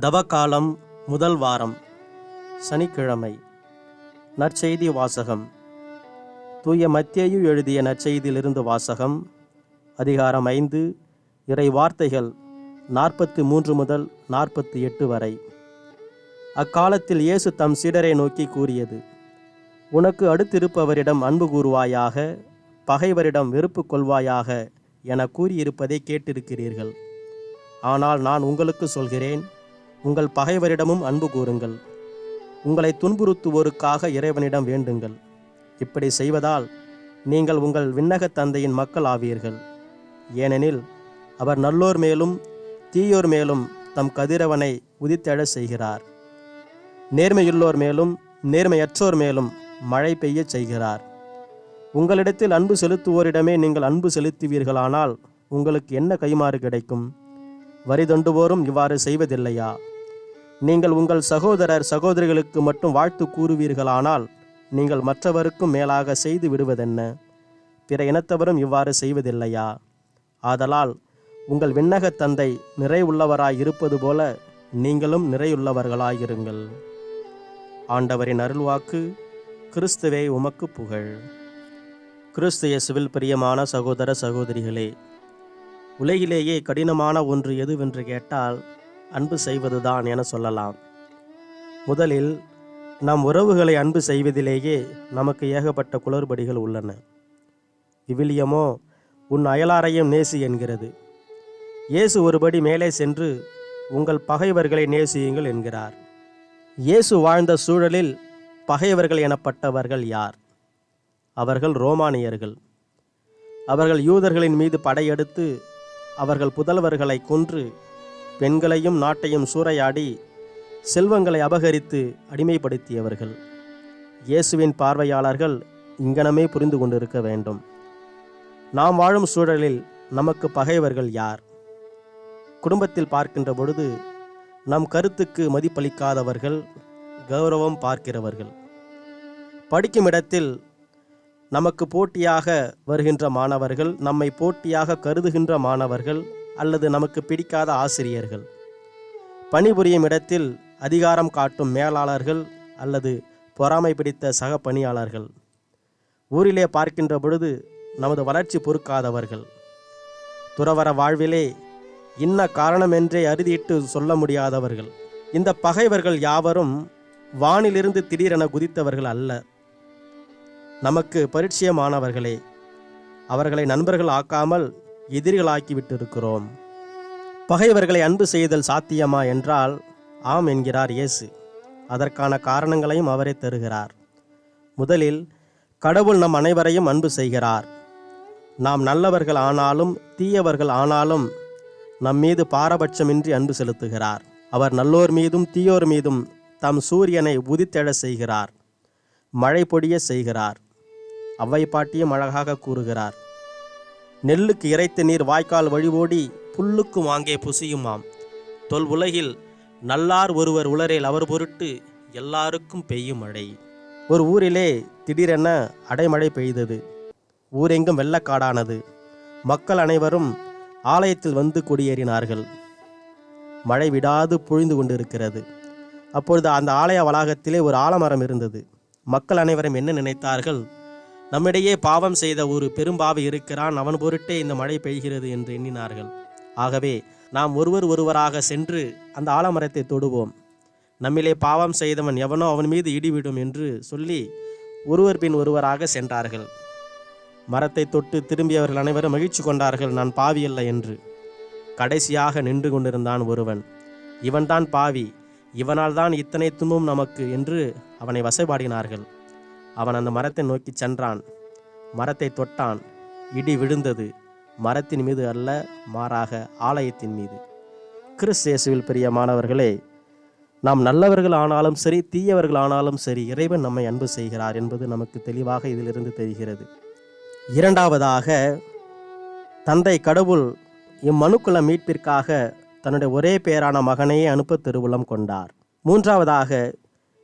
தவக்காலம் முதல் வாரம் சனிக்கிழமை. நற்செய்தி வாசகம். தூய மத்தியையும் எழுதிய நற்செய்தியிலிருந்து வாசகம். அதிகாரம் ஐந்து இறை வார்த்தைகள் நாற்பத்தி மூன்று முதல் நாற்பத்தி எட்டு வரை. அக்காலத்தில் இயேசு தம் சீடரை நோக்கி கூறியது உனக்கு அடுத்திருப்பவரிடம் அன்பு கூறுவாயாக பகைவரிடம் வெறுப்பு கொள்வாயாக என கூறியிருப்பதை கேட்டிருக்கிறீர்கள். ஆனால் நான் உங்களுக்கு சொல்கிறேன் உங்கள் பகைவரிடமும் அன்பு கூறுங்கள். உங்களை துன்புறுத்துவோருக்காக இறைவனிடம் வேண்டுங்கள். இப்படி செய்வதால் நீங்கள் உங்கள் விண்ணகத் தந்தையின் மக்கள் ஆவீர்கள். ஏனெனில் அவர் நல்லோர் மேலும் தீயோர் மேலும் தம் கதிரவனை உதித்தெழச் செய்கிறார். நேர்மையுள்ளோர் மேலும் நேர்மையற்றோர் மேலும் மழை பெய்யச் செய்கிறார். உங்களிடத்தில் அன்பு செலுத்துவோரிடமே நீங்கள் அன்பு செலுத்துவீர்களானால் உங்களுக்கு என்ன கைமாறு கிடைக்கும்? வரி தண்டுவோரும் இவ்வாறு செய்வதில்லையா? நீங்கள் உங்கள் சகோதரர் சகோதரிகளுக்கு மட்டும் வாழ்த்து கூறுவீர்களானால் நீங்கள் மற்றவருக்கும் மேலாக செய்து விடுவதென்ன? பிற இனத்தவரும் இவ்வாறு செய்வதில்லையா? ஆதலால் உங்கள் விண்ணகத் தந்தை நிறைவுள்ளவராய் இருப்பது போல நீங்களும் நிறையுள்ளவர்களாயிருங்கள் ஆண்டவரின் அருள்வாக்கு கிறிஸ்துவே உமக்கு புகழ். கிறிஸ்து இயேசுவில் பிரியமான சகோதர சகோதரிகளே உலகிலேயே கடினமான ஒன்று எதுவென்று கேட்டால் அன்பு செய்வதுதான் என சொல்லலாம். முதலில் நம் உறவுகளை அன்பு செய்வதிலேயே நமக்கு ஏகப்பட்ட குளறுபடிகள் உள்ளன. விவிலியமோ உன் அயலாரையும் நேசி என்கிறது. இயேசு ஒருபடி மேலே சென்று உங்கள் பகைவர்களை நேசியுங்கள் என்கிறார். இயேசு வாழ்ந்த சூழலில் பகைவர்கள் எனப்பட்டவர்கள் யார்? அவர்கள் ரோமானியர்கள். அவர்கள் யூதர்களின் மீது படையெடுத்து அவர்கள் புதல்வர்களை கொன்று பெண்களையும் நாட்டையும் சூறையாடி செல்வங்களை அபகரித்து அடிமைப்படுத்தியவர்கள். இயேசுவின் பார்வையாளர்கள் இங்கனமே புரிந்து கொண்டிருக்க வேண்டும். நாம் வாழும் சூழலில் நமக்கு பகைவர்கள் யார்? குடும்பத்தில் பார்க்கின்ற பொழுது நம் கருத்துக்கு மதிப்பளிக்காதவர்கள் கௌரவம் பார்க்கிறவர்கள். படிக்கும் இடத்தில் நமக்கு போட்டியாக வருகின்ற மாணவர்கள் நம்மை போட்டியாக கருதுகின்ற மாணவர்கள் அல்லது நமக்கு பிடிக்காத ஆசிரியர்கள். பணிபுரியும் இடத்தில் அதிகாரம் காட்டும் மேலாளர்கள் அல்லது பொறாமை பிடித்த சக பணியாளர்கள். ஊரிலே பார்க்கின்ற பொழுது நமது வளர்ச்சி பொறுக்காதவர்கள். துறவர வாழ்விலே இன்ன காரணமென்றே அறுதியிட்டு சொல்ல முடியாதவர்கள். இந்த பகைவர்கள் யாவரும் வானிலிருந்து திடீரென குதித்தவர்கள் அல்ல. நமக்கு பரிச்சயமானவர்களே அவர்களை நண்பர்கள் ஆக்காமல் எதிரிகளாக்கிவிட்டிருக்கிறோம். பகைவர்களை அன்பு செய்தல் சாத்தியமா என்றால் ஆம் என்கிறார் இயேசு. அதற்கான காரணங்களையும் அவரே தருகிறார். முதலில் கடவுள் நம் அனைவரையும் அன்பு செய்கிறார். நாம் நல்லவர்கள் ஆனாலும் தீயவர்கள் ஆனாலும் நம் மீது பாரபட்சமின்றி அன்பு செலுத்துகிறார். அவர் நல்லோர் மீதும் தீயோர் மீதும் தம் சூரியனை உதித்தெழ செய்கிறார். மழை பொடிய செய்கிறார். அவ்வை பாட்டியும் அழகாக கூறுகிறார். நெல்லுக்கு இறைத்த நீர் வாய்க்கால் வழிவோடி புல்லுக்கும் வாங்கே புசியுமாம். தொல் உலகில் நல்லார் ஒருவர் உளரேல் அவர் பொருட்டு எல்லாருக்கும் பெய்யும் மழை. ஒரு ஊரிலே திடீரென அடைமழை பெய்தது. ஊரெங்கும் வெள்ளக்காடானது. மக்கள் அனைவரும் ஆலயத்தில் வந்து குடியேறினார்கள். மழை விடாது பொழிந்து கொண்டிருக்கிறது. அப்பொழுது அந்த ஆலய வளாகத்திலே ஒரு ஆலமரம் இருந்தது. மக்கள் அனைவரும் என்ன நினைத்தார்கள்? நம்மிடையே பாவம் செய்த ஒரு பெரும்பாவி இருக்கிறான். அவன் பொருட்டே இந்த மழை பெய்கிறது என்று எண்ணினார்கள். ஆகவே நாம் ஒருவர் ஒருவராக சென்று அந்த ஆலமரத்தை தொடுவோம். நம்மிலே பாவம் செய்தவன் எவனோ அவன் மீது இடிவிடும் என்று சொல்லி ஒருவர் பின் ஒருவராக சென்றார்கள். மரத்தை தொட்டு திரும்பியவர்கள் அனைவரும் மகிழ்ச்சி கொண்டார்கள். நான் பாவி அல்ல என்று. கடைசியாக நின்று கொண்டிருந்தான் ஒருவன். இவன்தான் பாவி. இவனால் தான் இத்தனை துன்பம் நமக்கு என்று அவனை வசைபாடினார்கள். அவன் அந்த மரத்தை நோக்கி சென்றான். மரத்தை தொட்டான். இடி விழுந்தது. மரத்தின் மீது அல்ல மாறாக ஆலயத்தின் மீது. கிறிஸ்தேசுவில் பெரிய மாணவர்களே நாம் நல்லவர்கள் ஆனாலும் சரி தீயவர்கள் ஆனாலும் சரி இறைவன் நம்மை அன்பு செய்கிறார் என்பது நமக்கு தெளிவாக இதிலிருந்து தெரிகிறது. இரண்டாவதாக தந்தை கடவுள் இம்மனுக்குல மீட்பிற்காக தன்னுடைய ஒரே பேரான மகனையே அனுப்ப திருவுளம் கொண்டார். மூன்றாவதாக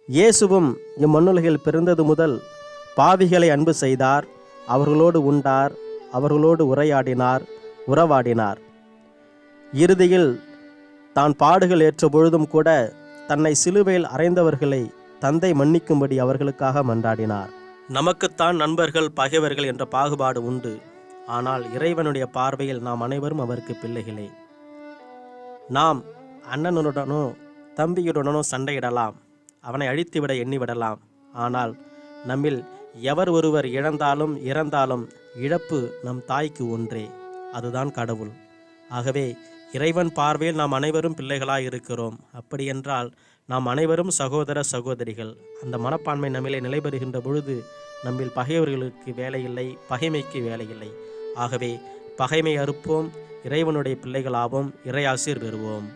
இயேசுவும் இம்மண்ணுலகில் பிறந்தது முதல் பாவிகளை அன்பு செய்தார் அவர்களோடு உண்டார் அவர்களோடு உரையாடினார் உறவாடினார். இறுதியில் தான் பாடுகள் ஏற்ற பொழுதும் கூட தன்னை சிலுவையில் அறைந்தவர்களை தந்தை மன்னிக்கும்படி அவர்களுக்காக மன்றாடினார். நமக்குத்தான் நண்பர்கள் பகைவர்கள் என்ற பாகுபாடு உண்டு. ஆனால் இறைவனுடைய பார்வையில் நாம் அனைவரும் அவருக்கு பிள்ளைகளே. நாம் அண்ணனுடனோ தம்பியுடனோ சண்டையிடலாம். அவனை அழித்துவிட எண்ணிவிடலாம். ஆனால் நம்மில் எவர் ஒருவர் இழந்தாலும் இறந்தாலும் இழப்பு நம் தாய்க்கு ஒன்றே. அதுதான் கடவுள். ஆகவே இறைவன் பார்வையில் நாம் அனைவரும் பிள்ளைகளாக இருக்கிறோம் அப்படியென்றால் நாம் அனைவரும் சகோதர சகோதரிகள். அந்த மனப்பான்மை நம்மிலே நிலைபெறுகின்ற பொழுது நம்மில் பகைவர்களுக்கு வேலையில்லை பகைமைக்கு வேலையில்லை. ஆகவே பகைமை அறுப்போம் இறைவனுடைய பிள்ளைகளாவும் இறையாசிர் பெறுவோம்.